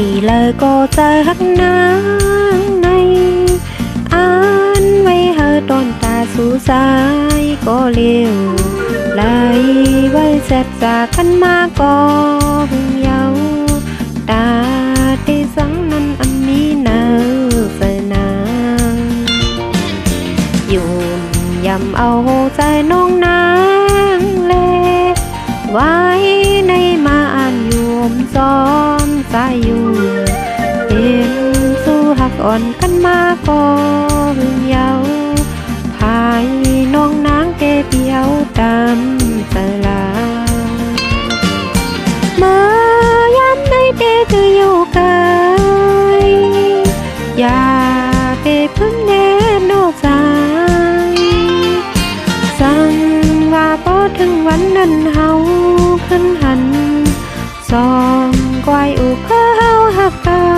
ปีเลยก็จะหักนางในอ่านไว้หาตอนตาสู่สายก็เลี้ยวไหลไว้เสร็จจากกันมาก็เยาตาที่สังนั้นอันมีนาสนางอยุ่ยำเอาใจน้องนางเลไว้ในมาอ่านยุ่มซ้อมใจอยู่ อ่อนกันมาก็หึงเยาภายน้องนางเกเปียวตามตลาเมื่อยามในเดจะอยู่ไกลอย่าไปพึ่งแน่นอกใจสั่งว่าพอถึงวันนั้นเฮาขึ้นหันสองกวายอุกเพื่อเฮาหักกัน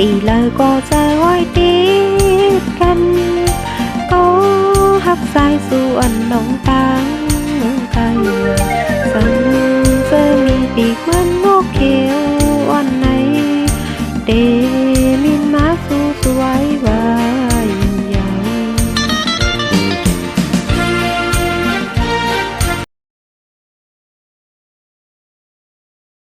ดีเลยก็จะไว้ติดกัน ก็หักสายส่วนน้องตังเมืองไทยสั่ง